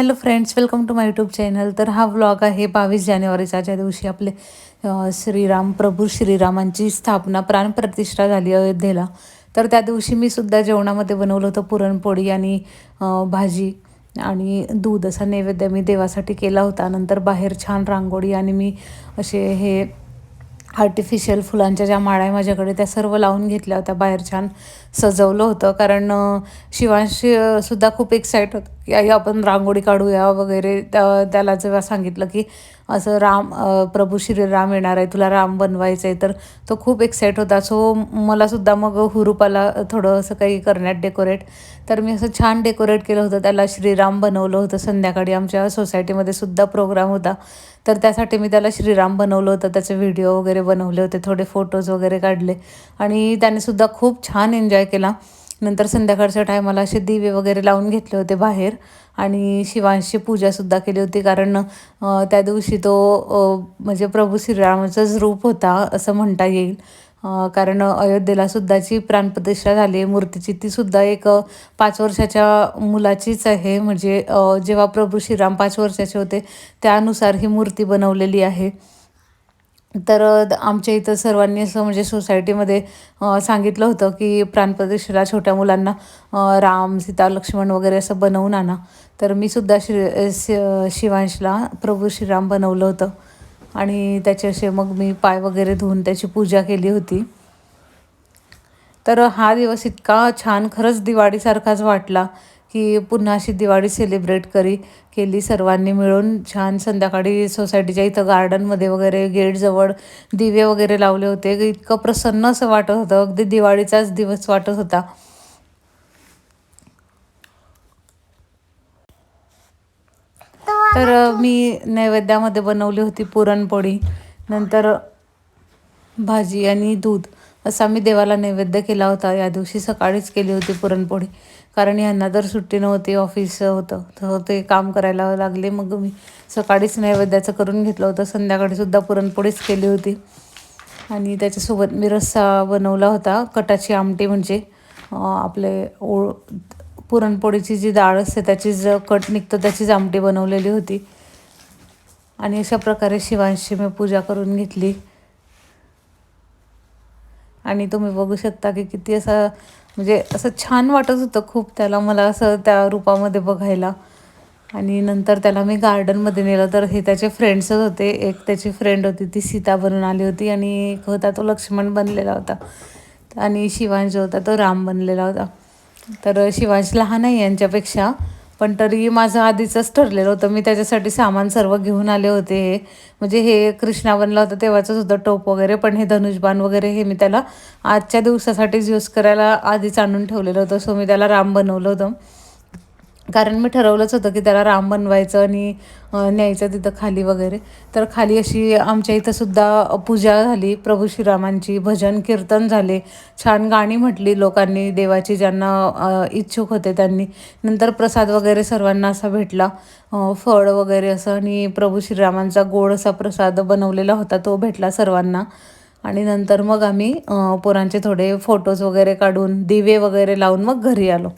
Hello friends welcome to my YouTube channel. तर हा vlog आहे बावीस जानेवारीच्या ज्या दिवशी आपले श्रीराम प्रभू श्रीरामांची स्थापना प्राणप्रतिष्ठा झाली अयोध्येला तर त्या दिवशी मी सुद्धा जेवणामध्ये बनवलं होतं पुरणपोळी आणि भाजी आणि दूध. असा नैवेद्य मी देवासाठी केला होता. नंतर बाहेर छान रांगोळी आणि मी असे हे आर्टिफिशियल फुलांच्या ज्या माळा आहे माझ्याकडे त्या सर्व लावून घेतल्या होत्या बाहेर छान सजवलं होतं. कारण शिवांशी सुद्धा खूप एक्साइट होत की आई आपण रांगोळी काढूया वगैरे. त्या त्याला जेव्हा सांगितलं की असं राम प्रभू श्रीराम येणार आहे तुला राम बनवायचं आहे तर तो खूप एक्साईट होता. सो मलासुद्धा मग हुरूपाला थोडं असं काही करण्यात डेकोरेट तर मी असं छान डेकोरेट केलं होतं. त्याला श्रीराम बनवलं होतं. संध्याकाळी आमच्या सोसायटीमध्ये सुद्धा प्रोग्राम होता. तर त्यासाठी मी त्याला श्रीराम बनवलं होतं. त्याचे व्हिडिओ वगैरे बनवले होते. थोडे फोटोज वगैरे काढले. आणि त्याने सुद्धा खूप छान एन्जॉय केला. नंतर संध्याकाळच्या टायमाला असे दिवे वगैरे लावून घेतले होते बाहेर आणि शिवांशी पूजासुद्धा केली होती. कारण त्या दिवशी तो म्हणजे प्रभू श्रीरामाचाच रूप होता असं म्हणता येईल. कारण अयोध्येला सुद्धाची प्राणप्रतिष्ठा झाली आहे मूर्तीची ती सुद्धा एक पाच वर्षाच्या मुलाचीच आहे. म्हणजे जेव्हा प्रभू श्रीराम पाच वर्षाचे होते त्यानुसार ही मूर्ती बनवलेली आहे. तर द- आमच्या इथं सर्वांनी असं म्हणजे सोसायटीमध्ये सांगितलं होतं की प्राणप्रतिष्ठेला छोट्या मुलांना राम सीता लक्ष्मण वगैरे असं बनवून आणा. तर मी सुद्धा श्री शि- शिवांशला प्रभू श्रीराम बनवलं होतं. आणि त्याचे असे मग मी पाय वगैरे धुवून त्याची पूजा केली होती. तर हा दिवस इतका छान खरंच दिवाळीसारखाच वाटला. की पुन्हा अशी दिवाळी सेलिब्रेट करी केली सर्वांनी मिळून. छान संध्याकाळी सोसायटीच्या इथं गार्डनमध्ये वगैरे गेटजवळ दिवे वगैरे लावले होते. इतकं प्रसन्न असं वाटत होतं. अगदी दिवाळीचाच दिवस वाटत होता. तर मी नैवेद्यामध्ये बनवली होती पुरणपोळी नंतर भाजी आणि दूध असा मी देवाला नैवेद्य केला होता. या दिवशी सकाळीच केली होती पुरणपोळी. कारण यांना तर सुट्टी नव्हती ऑफिस होतं. तर ते काम करायला लागले. मग मी सकाळीच नैवेद्याचं करून घेतलं होतं. संध्याकाळीसुद्धा पुरणपोळीच केली होती. आणि त्याच्यासोबत मी रस्सा बनवला होता कटाची आमटी म्हणजे. आपले ओळ पुरणपोळीची जी डाळ असते त्याची ज कट निघतो त्याचीच आमटी बनवलेली होती. आणि अशा प्रकारे शिवांशी मी पूजा करून घेतली. आणि तुम्ही बघू शकता की किती असं म्हणजे असं छान वाटत होतं खूप त्याला मला असं त्या रूपामध्ये बघायला. आणि नंतर त्याला मी गार्डनमध्ये नेलं तर हे त्याचे फ्रेंड्सच होते. एक त्याची फ्रेंड होती ती सीता बनून आली होती आणि एक होता तो लक्ष्मण बनलेला होता. आणि शिवांश जो होता तो राम बनलेला होता. तर शिवांश लहान आहे यांच्यापेक्षा. पण तरी माझं आधीचंच ठरलेलं होतं. मी त्याच्यासाठी सामान सर्व घेऊन आले होते हे. म्हणजे हे कृष्णा बनला तेव्हाचं सुद्धा टोप वगैरे पण हे धनुष्यबाण वगैरे हे मी त्याला आजच्या दिवसासाठीच यूज करायला आधीच आणून ठेवलेलं होतं. सो मी त्याला राम बनवलं होतं. कारण मी ठरवलंच होतं की त्याला राम बनवायचं आणि न्यायचं तिथं खाली वगैरे. तर खाली अशी आमच्या इथं सुद्धा पूजा झाली. प्रभू श्रीरामांची भजन कीर्तन झाले. छान गाणी म्हटली लोकांनी देवाची ज्यांना इच्छुक होते त्यांनी. नंतर प्रसाद वगैरे सर्वांना असा भेटला. फळ वगैरे असं आणि प्रभू श्रीरामांचा गोड असा प्रसाद बनवलेला होता तो भेटला सर्वांना. आणि नंतर मग आम्ही पोरांचे थोडे फोटोज वगैरे काढून दिवे वगैरे लावून मग घरी आलो.